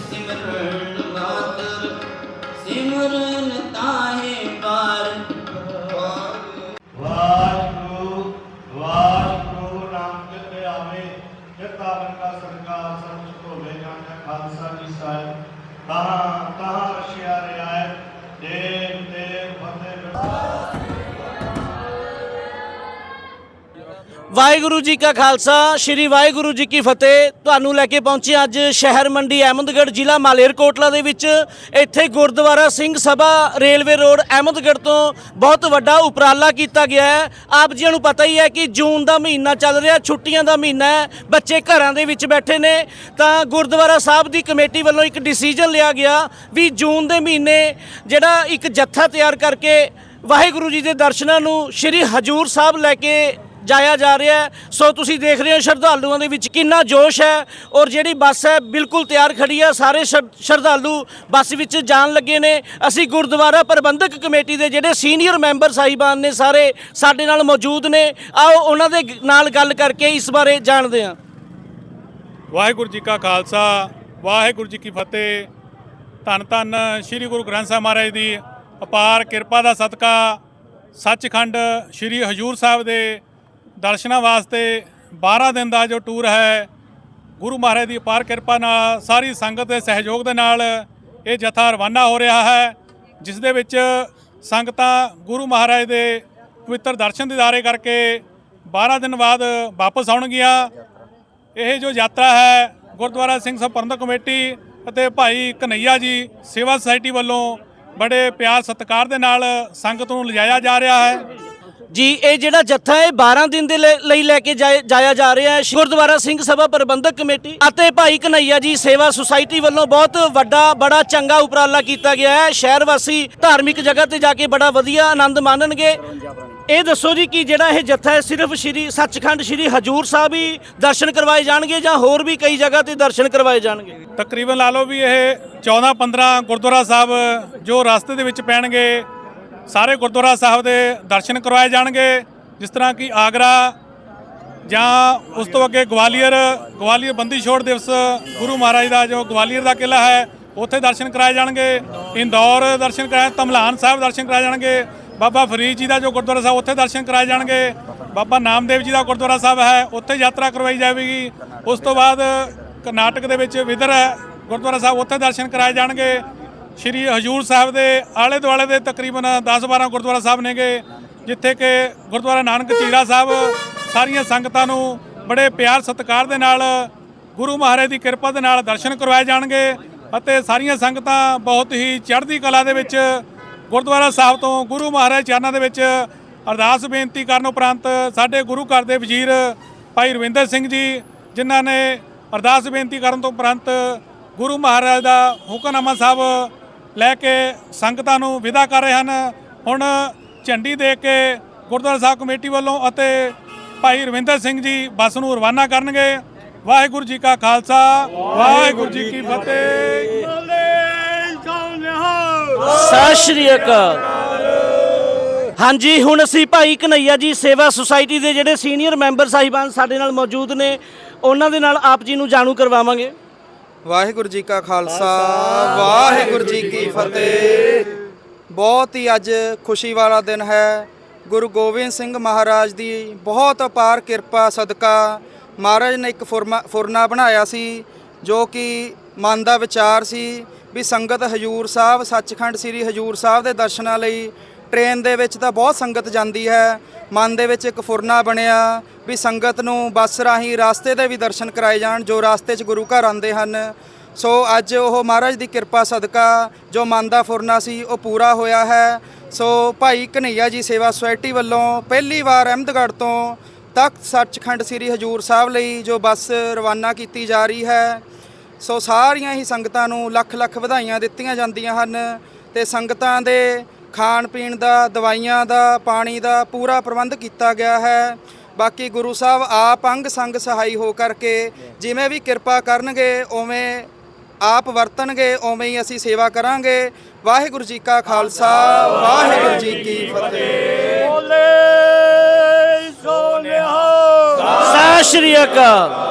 ਸਿਮਰਨ ਮਾਤਰ ਸਿਮਰਨ ਤਾਹੇ ਪਾਰ ਖਾਲਸਾ ਜੀ ਸਾਹਿਬ ਕਹਾਂ ਕਹਾਂ ਰਸ਼ਿਆ ਰਿਆਇਤ ਦੇਵ ਦੇਵ ਫਤਿਹ ਵਾਹਿਗੁਰੂ ਜੀ ਕਾ ਖਾਲਸਾ, ਸ੍ਰੀ ਵਾਹਿਗੁਰੂ ਜੀ ਕੀ ਫਤਿਹ। ਤੁਹਾਨੂੰ ਲੈ ਕੇ ਪਹੁੰਚੇ ਅੱਜ ਸ਼ਹਿਰ ਮੰਡੀ, ਅਹਿਮਦਗੜ੍ਹ ਜ਼ਿਲ੍ਹਾ ਮਾਲੇਰਕੋਟਲਾ ਦੇ ਵਿੱਚ। ਇੱਥੇ ਗੁਰਦੁਆਰਾ ਸਿੰਘ ਸਭਾ, ਰੇਲਵੇ ਰੋਡ, ਅਹਿਮਦਗੜ੍ਹ ਤੋਂ ਬਹੁਤ ਵੱਡਾ ਉਪਰਾਲਾ ਕੀਤਾ ਗਿਆ ਹੈ। ਆਪ ਜੀਆਂ ਨੂੰ ਪਤਾ ਹੀ ਹੈ ਕਿ ਜੂਨ ਦਾ ਮਹੀਨਾ ਚੱਲ ਰਿਹਾ, ਛੁੱਟੀਆਂ ਦਾ ਮਹੀਨਾ ਹੈ, ਬੱਚੇ ਘਰਾਂ ਦੇ ਵਿੱਚ ਬੈਠੇ ਨੇ। ਤਾਂ ਗੁਰਦੁਆਰਾ ਸਾਹਿਬ ਦੀ ਕਮੇਟੀ ਵੱਲੋਂ ਇੱਕ ਡਿਸੀਜਨ ਲਿਆ ਗਿਆ ਵੀ ਜੂਨ ਦੇ ਮਹੀਨੇ ਜਿਹੜਾ ਇੱਕ ਜੱਥਾ ਤਿਆਰ ਕਰਕੇ ਵਾਹਿਗੁਰੂ ਜੀ ਦੇ ਦਰਸ਼ਨਾਂ ਨੂੰ ਸ੍ਰੀ ਹਜੂਰ ਸਾਹਿਬ ਲੈ ਕੇ ਜਾਇਆ ਜਾ ਰਿਹਾ ਹੈ। ਸੋ ਤੁਸੀਂ ਦੇਖ ਰਹੇ ਹੋ ਸ਼ਰਧਾਲੂਆਂ ਦੇ ਵਿੱਚ ਕਿੰਨਾ ਜੋਸ਼ ਹੈ ਔਰ ਜਿਹੜੀ ਬੱਸ ਹੈ ਬਿਲਕੁਲ ਤਿਆਰ ਖੜੀ ਹੈ। ਸਾਰੇ ਸ਼ਰ- ਸ਼ਰਧਾਲੂ ਬੱਸ ਵਿੱਚ ਜਾਣ ਲੱਗੇ ਨੇ। ਅਸੀਂ ਗੁਰਦੁਆਰਾ ਪ੍ਰਬੰਧਕ ਕਮੇਟੀ ਦੇ ਜਿਹੜੇ ਸੀਨੀਅਰ ਮੈਂਬਰ ਸਾਹਿਬਾਨ ਨੇ ਸਾਰੇ ਸਾਡੇ ਨਾਲ ਮੌਜੂਦ ਨੇ। ਆਓ ਉਹਨਾਂ ਦੇ ਨਾਲ ਗੱਲ ਕਰਕੇ ਇਸ ਬਾਰੇ ਜਾਣਦੇ ਹਾਂ। ਵਾਹਿਗੁਰੂ ਜੀ ਕਾ ਖਾਲਸਾ, ਵਾਹਿਗੁਰੂ ਜੀ ਕੀ ਫਤਿਹ। ਧੰਨ ਧੰਨ ਸ੍ਰੀ ਗੁਰੂ ਗ੍ਰੰਥ ਸਾਹਿਬ ਮਹਾਰਾਜ ਦੀ ਅਪਾਰ ਕਿਰਪਾ ਦਾ ਸਦਕਾ। ਸੱਚਖੰਡ ਸ੍ਰੀ ਹਜੂਰ ਸਾਹਿਬ ਦੇ ਦਰਸ਼ਨਾਂ ਵਾਸਤੇ 12 ਦਿਨ ਦਾ ਜੋ ਟੂਰ ਹੈ, ਗੁਰੂ ਮਹਾਰਾਜ ਦੀ ਅਪਾਰ ਕਿਰਪਾ ਨਾਲ ਸਾਰੀ ਸੰਗਤ ਦੇ ਸਹਿਯੋਗ ਦੇ ਨਾਲ ਇਹ ਜਥਾ ਰਵਾਨਾ ਹੋ ਰਿਹਾ ਹੈ, ਜਿਸ ਦੇ ਵਿੱਚ ਸੰਗਤਾਂ ਗੁਰੂ ਮਹਾਰਾਜ ਦੇ ਪਵਿੱਤਰ ਦਰਸ਼ਨ ਦਿਦਾਰੇ ਕਰਕੇ 12 ਦਿਨ ਬਾਅਦ ਵਾਪਸ ਆਉਣਗੀਆਂ। ਇਹ ਜੋ ਯਾਤਰਾ ਹੈ, ਗੁਰਦੁਆਰਾ ਸਿੰਘ ਸਭਾ ਪ੍ਰਬੰਧਕ ਕਮੇਟੀ ਅਤੇ ਭਾਈ ਕਨਈਆ ਜੀ ਸੇਵਾ ਸੁਸਾਇਟੀ ਵੱਲੋਂ ਬੜੇ ਪਿਆਰ ਸਤਿਕਾਰ ਦੇ ਨਾਲ ਸੰਗਤ ਨੂੰ ਲਿਜਾਇਆ ਜਾ ਰਿਹਾ ਹੈ। ਜੀ, ਇਹ ਜਿਹੜਾ ਜੱਥਾ ਹੈ 12 ਦਿਨ ਦੇ ਲਈ ਲੈ ਕੇ ਜਾਇਆ ਜਾ ਰਿਹਾ ਹੈ। ਗੁਰਦੁਆਰਾ ਸਿੰਘ ਸਭਾ ਪ੍ਰਬੰਧਕ ਕਮੇਟੀ ਅਤੇ ਭਾਈ ਕਨਈਆ ਜੀ ਸੇਵਾ ਸੁਸਾਇਟੀ ਵੱਲੋਂ ਬਹੁਤ ਵੱਡਾ, ਬੜਾ ਚੰਗਾ ਉਪਰਾਲਾ ਕੀਤਾ ਗਿਆ ਹੈ। ਸ਼ਹਿਰ ਵਾਸੀ ਧਾਰਮਿਕ ਜਗ੍ਹਾ ਤੇ ਜਾ ਕੇ ਬੜਾ ਵਧੀਆ ਆਨੰਦ ਮਾਣਨਗੇ। ਇਹ ਦੱਸੋ ਜੀ ਕਿ ਜਿਹੜਾ ਇਹ ਜੱਥਾ ਹੈ, ਸਿਰਫ ਸ਼੍ਰੀ ਸੱਚਖੰਡ ਸ਼੍ਰੀ ਹਜੂਰ ਸਾਹਿਬ ਹੀ ਦਰਸ਼ਨ ਕਰਵਾਏ ਜਾਣਗੇ ਜਾਂ ਹੋਰ ਵੀ ਕਈ ਜਗ੍ਹਾ ਤੇ ਦਰਸ਼ਨ ਕਰਵਾਏ ਜਾਣਗੇ? ਤਕਰੀਬਨ ਲਾ ਲਓ ਵੀ ਇਹ 14 15 ਗੁਰਦੁਆਰਾ ਸਾਹਿਬ ਜੋ ਰਸਤੇ ਦੇ ਵਿੱਚ ਪੈਣਗੇ ਸਾਰੇ ਗੁਰਦੁਆਰਾ ਸਾਹਿਬ ਦੇ ਦਰਸ਼ਨ ਕਰਵਾਏ ਜਾਣਗੇ, ਜਿਸ ਤਰ੍ਹਾਂ ਕਿ ਆਗਰਾ ਜਾਂ ਉਸ ਤੋਂ ਅੱਗੇ ਗਵਾਲੀਅਰ ਗਵਾਲੀਅਰ ਬੰਦੀ ਛੋੜ ਦਿਵਸ ਗੁਰੂ ਮਹਾਰਾਜ ਦਾ ਜੋ ਗਵਾਲੀਅਰ ਦਾ ਕਿਲਾ ਹੈ, ਉੱਥੇ ਦਰਸ਼ਨ ਕਰਾਏ ਜਾਣਗੇ। ਇੰਦੌਰ ਦਰਸ਼ਨ ਕਰਾਏ ਤਮਲਾਨ ਸਾਹਿਬ ਦਰਸ਼ਨ ਕਰਾਏ ਜਾਣਗੇ। ਬਾਬਾ ਫਰੀਦ ਜੀ ਦਾ ਜੋ ਗੁਰਦੁਆਰਾ ਸਾਹਿਬ, ਉੱਥੇ ਦਰਸ਼ਨ ਕਰਾਏ ਜਾਣਗੇ। ਬਾਬਾ ਨਾਮਦੇਵ ਜੀ ਦਾ ਗੁਰਦੁਆਰਾ ਸਾਹਿਬ ਹੈ, ਉੱਥੇ ਯਾਤਰਾ ਕਰਵਾਈ ਜਾਵੇਗੀ। ਉਸ ਤੋਂ ਬਾਅਦ ਕਰਨਾਟਕ ਦੇ ਵਿੱਚ ਵਿਦਰ ਹੈ, ਗੁਰਦੁਆਰਾ ਸਾਹਿਬ, ਉੱਥੇ ਦਰਸ਼ਨ ਕਰਾਏ ਜਾਣਗੇ। ਸ਼੍ਰੀ ਹਜੂਰ ਸਾਹਿਬ ਦੇ ਆਲੇ ਦੁਆਲੇ ਦੇ ਤਕਰੀਬਨ 10-12 ਗੁਰਦੁਆਰਾ ਸਾਹਿਬ ਨੇਗੇ, ਜਿੱਥੇ ਕਿ ਗੁਰਦੁਆਰਾ ਨਾਨਕ ਚੀਰਾ ਸਾਹਿਬ ਸਾਰੀਆਂ ਸੰਗਤਾਂ ਨੂੰ ਬੜੇ ਪਿਆਰ ਸਤਿਕਾਰ ਦੇ ਨਾਲ, ਗੁਰੂ ਮਹਾਰਾਜ ਦੀ ਕਿਰਪਾ ਦੇ ਨਾਲ ਦਰਸ਼ਨ ਕਰਵਾਏ ਜਾਣਗੇ ਅਤੇ ਸਾਰੀਆਂ ਸੰਗਤਾਂ ਬਹੁਤ ਹੀ ਚੜ੍ਹਦੀ ਕਲਾ ਦੇ ਵਿੱਚ ਗੁਰਦੁਆਰਾ ਸਾਹਿਬ ਤੋਂ ਗੁਰੂ ਮਹਾਰਾਜ ਚਰਨਾਂ ਦੇ ਵਿੱਚ ਅਰਦਾਸ ਬੇਨਤੀ ਕਰਨ ਉਪਰੰਤ ਸਾਡੇ ਗੁਰੂ ਘਰ ਦੇ ਵਜ਼ੀਰ ਭਾਈ ਰਵਿੰਦਰ ਸਿੰਘ ਜੀ, ਜਿਨ੍ਹਾਂ ਨੇ ਅਰਦਾਸ ਬੇਨਤੀ ਕਰਨ ਤੋਂ ਉਪਰੰਤ ਗੁਰੂ ਮਹਾਰਾਜ ਦਾ ਹੁਕਮਨਾਮਾ ਸਾਹਿਬ ਲੈ ਕੇ ਸੰਗਤਾਂ ਨੂੰ ਵਿਦਾ ਕਰ ਰਹੇ ਹਨ। ਹੁਣ ਝੰਡੀ ਦੇ ਕੇ ਗੁਰਦੁਆਰਾ ਸਾਹਿਬ ਕਮੇਟੀ ਵੱਲੋਂ ਅਤੇ ਭਾਈ ਰਵਿੰਦਰ ਸਿੰਘ ਜੀ ਬੱਸ ਨੂੰ ਰਵਾਨਾ ਕਰਨਗੇ। ਵਾਹਿਗੁਰੂ ਜੀ ਕਾ ਖਾਲਸਾ, ਵਾਹਿਗੁਰੂ ਜੀ ਕੀ ਫਤਿਹ। ਸਤਿ ਸ਼੍ਰੀ ਅਕਾਲ। ਹਾਂਜੀ, ਹੁਣ ਅਸੀਂ ਭਾਈ ਕਨਈਆ ਜੀ ਸੇਵਾ ਸੁਸਾਇਟੀ ਦੇ ਜਿਹੜੇ ਸੀਨੀਅਰ ਮੈਂਬਰ ਸਾਹਿਬਾਨ ਸਾਡੇ ਨਾਲ ਮੌਜੂਦ ਨੇ, ਉਹਨਾਂ ਦੇ ਨਾਲ ਆਪ ਜੀ ਨੂੰ ਜਾਣੂ ਕਰਵਾਵਾਂਗੇ। ਵਾਹਿਗੁਰੂ ਜੀ ਕਾ ਖਾਲਸਾ ਵਾਹਿਗੁਰੂ ਜੀ ਕੀ ਫਤਿਹ। ਬਹੁਤ ਹੀ ਅੱਜ ਖੁਸ਼ੀ ਵਾਲਾ ਦਿਨ ਹੈ। ਗੁਰੂ ਗੋਬਿੰਦ ਸਿੰਘ ਮਹਾਰਾਜ ਦੀ ਬਹੁਤ ਅਪਾਰ ਕਿਰਪਾ ਸਦਕਾ ਮਹਾਰਾਜ ਨੇ ਇੱਕ ਫੁਰਮਾ ਫੁਰਨਾ ਬਣਾਇਆ ਸੀ ਜੋ ਕਿ ਮਨ ਦਾ ਵਿਚਾਰ ਸੀ ਵੀ ਸੰਗਤ ਹਜੂਰ ਸਾਹਿਬ ਸੱਚਖੰਡ ਸ੍ਰੀ ਹਜੂਰ ਸਾਹਿਬ ਦੇ ਦਰਸ਼ਨਾਂ ਲਈ ਟ੍ਰੇਨ ਦੇ ਵਿੱਚ ਤਾਂ ਬਹੁਤ ਸੰਗਤ ਜਾਂਦੀ ਹੈ। ਮਨ ਦੇ ਵਿੱਚ ਇੱਕ ਫੁਰਨਾ ਬਣਿਆ ਵੀ ਸੰਗਤ ਨੂੰ ਬੱਸ ਰਾਹੀਂ ਰਾਸਤੇ ਦੇ ਵੀ ਦਰਸ਼ਨ ਕਰਾਏ ਜਾਣ, ਜੋ ਰਾਸਤੇ 'ਚ ਗੁਰੂ ਘਰ ਆਉਂਦੇ ਹਨ। ਸੋ ਅੱਜ ਉਹ ਮਹਾਰਾਜ ਦੀ ਕਿਰਪਾ ਸਦਕਾ ਜੋ ਮਨ ਦਾ ਫੁਰਨਾ ਸੀ, ਉਹ ਪੂਰਾ ਹੋਇਆ ਹੈ। ਸੋ ਭਾਈ ਕਨਈਆ ਜੀ ਸੇਵਾ ਸੁਸਾਇਟੀ ਵੱਲੋਂ ਪਹਿਲੀ ਵਾਰ ਅਹਿਮਦਗੜ੍ਹ ਤੋਂ ਤਖਤ ਸੱਚਖੰਡ ਸ੍ਰੀ ਹਜੂਰ ਸਾਹਿਬ ਲਈ ਜੋ ਬੱਸ ਰਵਾਨਾ ਕੀਤੀ ਜਾ ਰਹੀ ਹੈ, ਸੋ ਸਾਰੀਆਂ ਹੀ ਸੰਗਤਾਂ ਨੂੰ ਲੱਖ ਲੱਖ ਵਧਾਈਆਂ ਦਿੱਤੀਆਂ ਜਾਂਦੀਆਂ ਹਨ ਤੇ ਸੰਗਤਾਂ ਦੇ ਖਾਣ ਪੀਣ ਦਾ ਦਵਾਈਆਂ ਦਾ ਪਾਣੀ ਦਾ ਪੂਰਾ ਪ੍ਰਬੰਧ ਕੀਤਾ ਗਿਆ ਹੈ। ਬਾਕੀ ਗੁਰੂ ਸਾਹਿਬ ਆਪ ਅੰਗ ਸੰਗ ਸਹਾਈ ਹੋ ਕਰਕੇ ਜਿਵੇਂ ਵੀ ਕਿਰਪਾ ਕਰਨਗੇ ਉਵੇਂ ਆਪ ਵਰਤਣਗੇ ਉਵੇਂ ਹੀ ਅਸੀਂ ਸੇਵਾ ਕਰਾਂਗੇ। ਵਾਹਿਗੁਰੂ ਜੀ ਕਾ ਖਾਲਸਾ ਵਾਹਿਗੁਰੂ ਜੀ ਕੀ ਫਤਿਹ। ਸਤਿ ਸ਼੍ਰੀ ਅਕਾਲ।